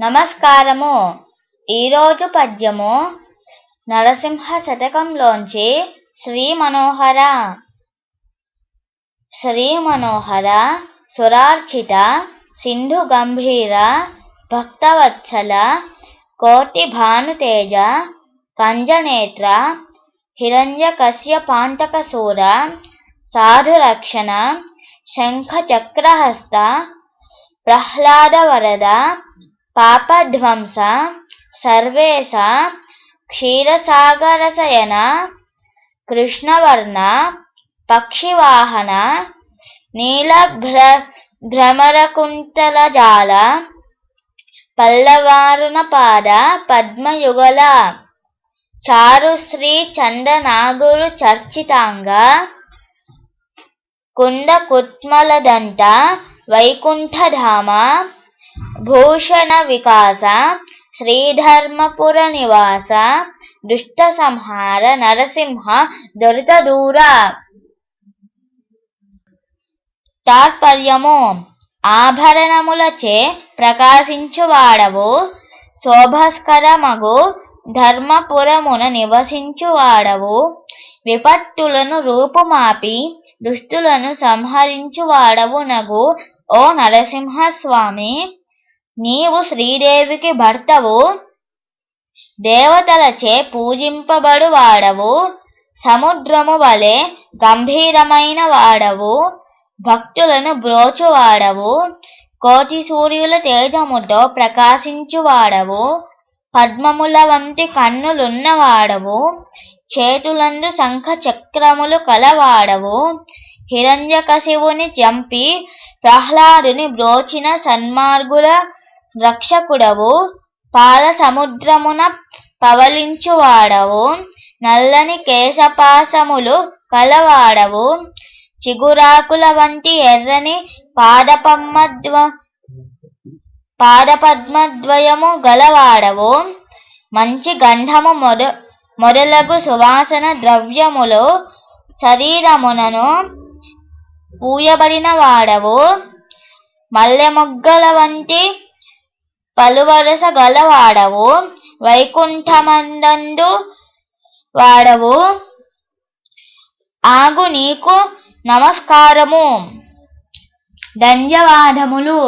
నమస్కారము. ఈరోజు పద్యము నరసింహ శతకంలోంచి శ్రీ మనోహర శ్రీ మనోహర సురార్చిత సింధు గంభీర భక్తవత్సల కోటి భానుతేజ కంజనేత్ర హిరణ్యకశ్యపాంతకశూర సాధురక్షణ శంఖచక్రహస్త ప్రహ్లాదవరద పాపధ్వంస సర్వేశ క్షీరసాగరశయన కృష్ణవర్ణ పక్షివాహన నీలభ్రమరకుంతలజాల పల్లవారుణపాద పద్మయుగల చారుశ్రీ చందనాగురు చర్చితాంగ కుండకుత్మలదంట వైకుంఠధామ భూషణ వికాస శ్రీధర్మపుర నివాస దుష్ట సంహార నరసింహ దొరిత దూర తాత్పర్యము ఆభరణములచే ప్రకాశించువాడవు శోభస్కరమగు ధర్మపురమున నివసించువాడవు విపత్తులను రూపుమాపి దుష్టులను సంహరించువాడవు నగు ఓ నరసింహస్వామి. నీవు శ్రీదేవికి భర్తవు దేవతలచే పూజింపబడు వాడవు సముద్రము వలె గంభీరమైన వాడవు భక్తులను బ్రోచువాడవు కోటి సూర్యుల తేజముతో ప్రకాశించువాడవు పద్మముల వంటి కన్నులున్నవాడవు చేతులందు శంఖ చక్రములు కలవాడవు హిరణ్యకశివుని చంపి ప్రహ్లాదుని బ్రోచిన సన్మార్గుల రక్షకుడవు పాల సముద్రమున పవలించువాడవు నల్లని కేశపాసములు కలవాడవు చిగురాకుల వంటి ఎర్రని పాదపద్మద్వ పాదపద్మద్వయము గలవాడవు మంచి గంధము మొద మొదలగు సువాసన ద్రవ్యములు శరీరమునను పూయబడిన వాడవు మల్లె మొగ్గల వంటి పలువరస గలవాడవు వైకుంఠమందందు వాడవు. ఆగు నీకు నమస్కారము. ధన్యవాదములు.